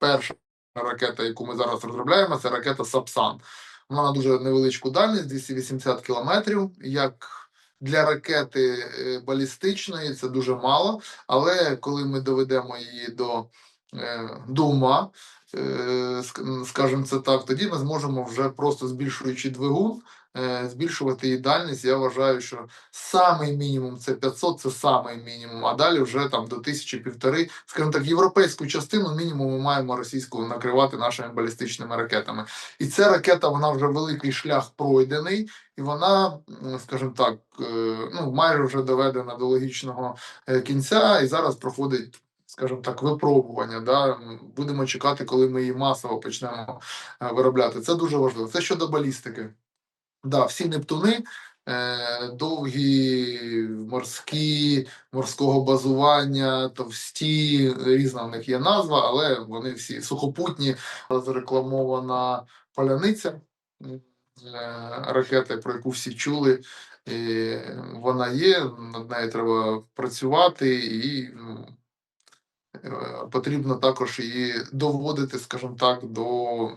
перша ракета, яку ми зараз розробляємо, це ракета Сапсан. Вона на дуже невеличку дальність, 280 кілометрів. Як для ракети е, балістичної це дуже мало. Але коли ми доведемо її до, е, до ума, скажімо це так, тоді ми зможемо вже просто збільшуючи двигун, е, збільшувати її дальність. Я вважаю, що самий мінімум це 500, це самий мінімум, а далі вже там до тисячі півтори, скажімо так, європейську частину мінімум ми маємо російську накривати нашими балістичними ракетами. І ця ракета, вона вже великий шлях пройдений, і вона, скажімо так, е, ну майже вже доведена до логічного е, кінця, і зараз проходить. Скажімо так, випробування. Да? Будемо чекати, коли ми її масово почнемо е, виробляти. Це дуже важливо. Це щодо балістики. Да, всі Нептуни е, довгі, морські, морського базування, товсті, різна в них є назва, але вони всі сухопутні. Зарекламована паляниця е, ракети, про яку всі чули. І вона є, над нею треба працювати, і потрібно також її доводити, скажімо так, до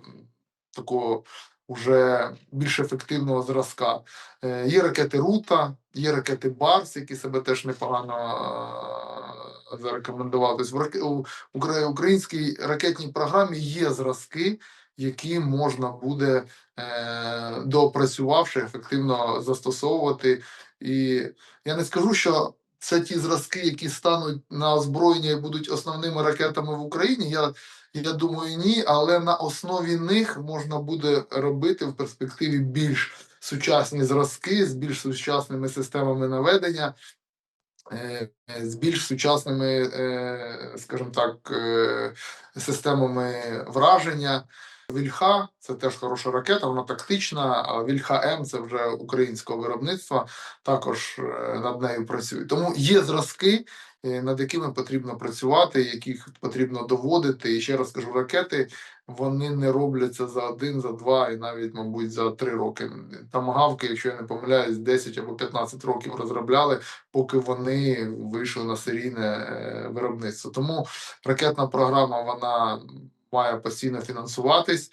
такого уже більш ефективного зразка. Е, Є ракети Рута, є ракети Барс, які себе теж непогано е, зарекомендували. Тобто в українській ракетній програмі є зразки, які можна буде, е, доопрацювавши, ефективно застосовувати. І я не скажу, що це ті зразки, які стануть на озброєння і будуть основними ракетами в Україні. Я я думаю, ні, але на основі них можна буде робити в перспективі більш сучасні зразки з більш сучасними системами наведення, е, з більш сучасними, е, скажімо так, е, системами враження. Вільха це теж хороша ракета, вона тактична, а Вільха М це вже українського виробництва, також е, над нею працюють. Тому є зразки, е, над якими потрібно працювати, яких потрібно доводити. І ще раз кажу, ракети вони не робляться за один, за два і навіть, мабуть, за три роки. Тамагавки, якщо я не помиляюсь, 10 або 15 років розробляли, поки вони вийшли на серійне е, виробництво. Тому ракетна програма вона має постійно фінансуватись,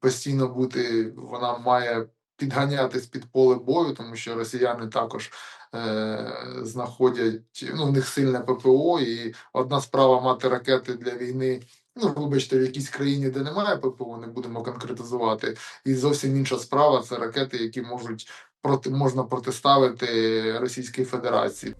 постійно бути, вона має підганятись під поле бою, тому що росіяни також е, знаходять ну, в них сильне ППО, і одна справа мати ракети для війни. Ну, вибачте, в якійсь країні, де немає ППО, не будемо конкретизувати. І зовсім інша справа це ракети, які можуть проти можна протиставити Російській Федерації.